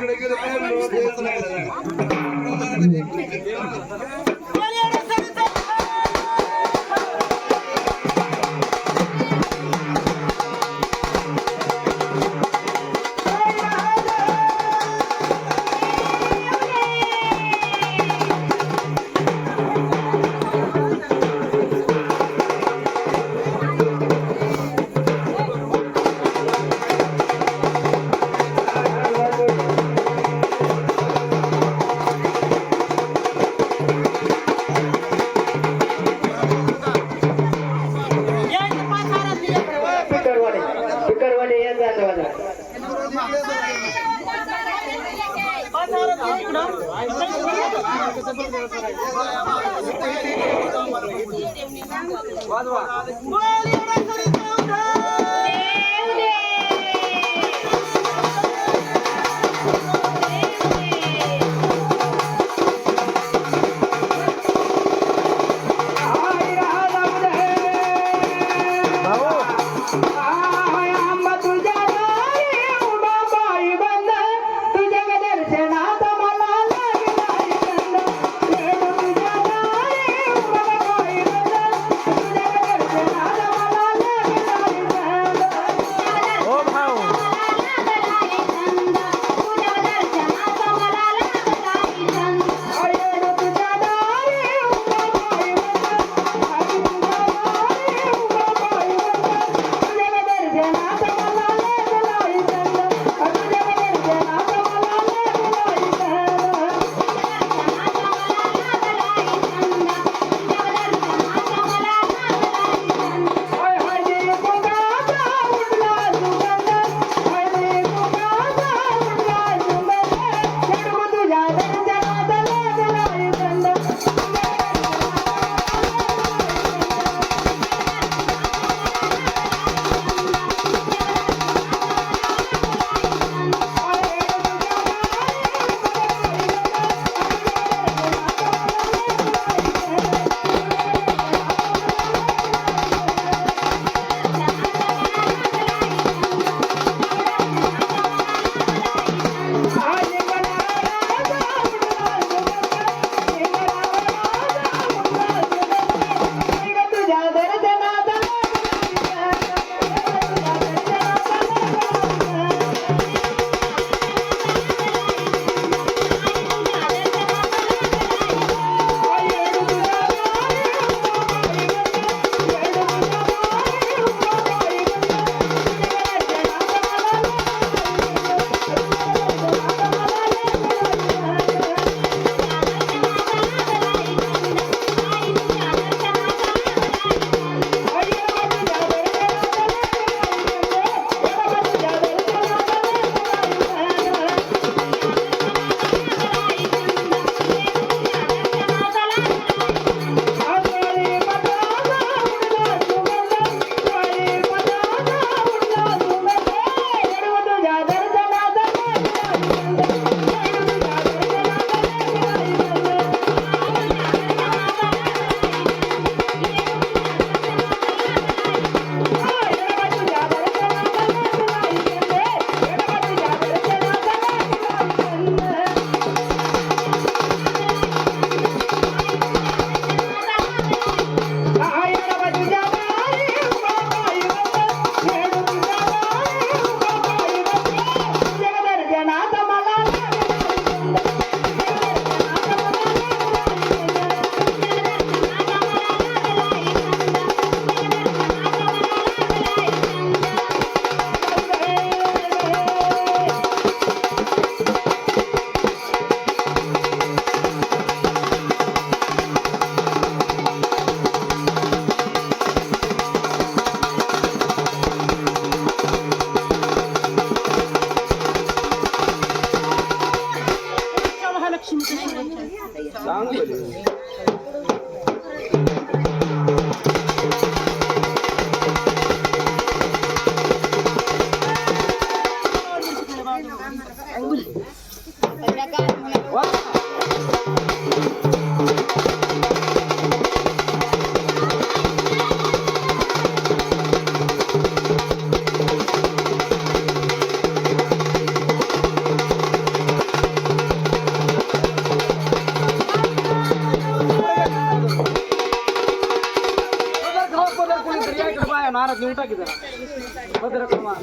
கிடைக்கிற வாதுவா Deus.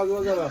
Valeu,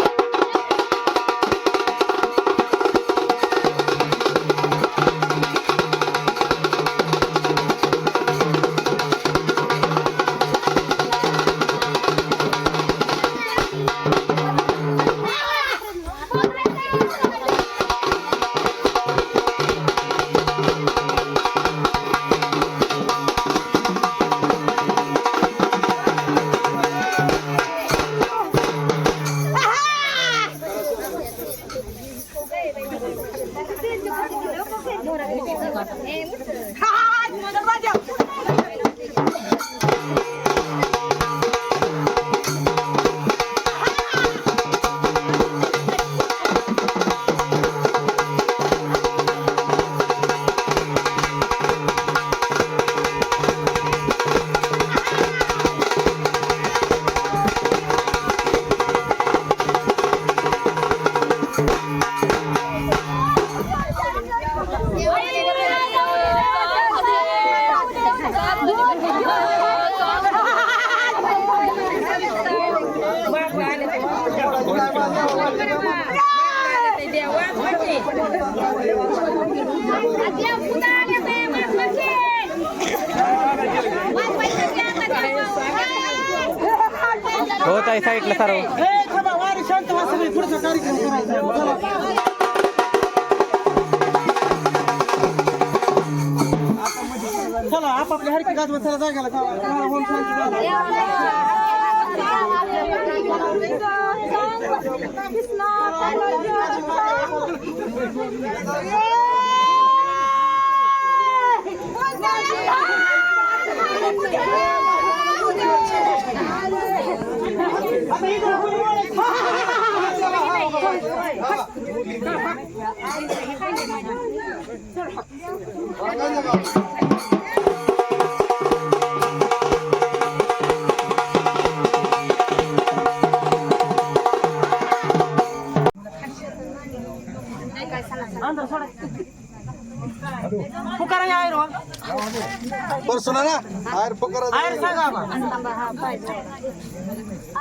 होत आहे साईडला सर्व चला. आपापल्या हरकी गाजवत चला जागाला जावा. जावा, ओम शांती जावा. अंदर सोडा पुकारा या आयर परसोना ना आयर पकरा आयर सांगा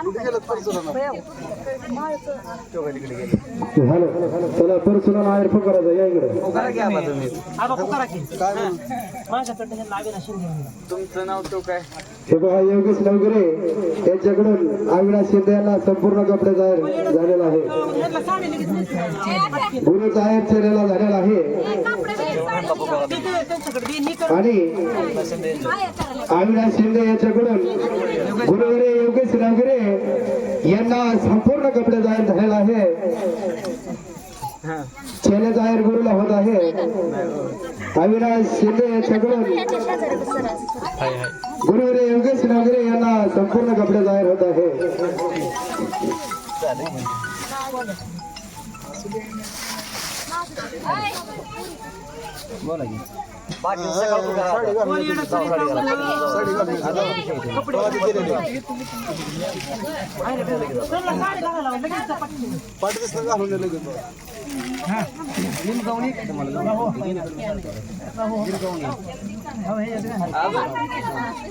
परसोना चला परसुना नायर पकडायचा या इकडे. आबा पुकारा की काय? हे पहा योगेश नवगिरे यांच्याकडून अविनाश शिंदे यांना संपूर्ण कपडे जाहीर झालेला आहे. गुरु जाहीर केलेला झालेला आहे. आणि अविनाश शिंदे यांच्याकडून गुरुवरे योगेश यांना संपूर्ण कपडे जाहीर झालेला आहे. चेले जाहीर गुरुला होत आहे. अविनाश शिंदे यांच्याकडून गुरुवरे योगेश नागरे यांना संपूर्ण कपडे जाहीर होत आहे. कोण येणं तरी सांगू. साडी घालून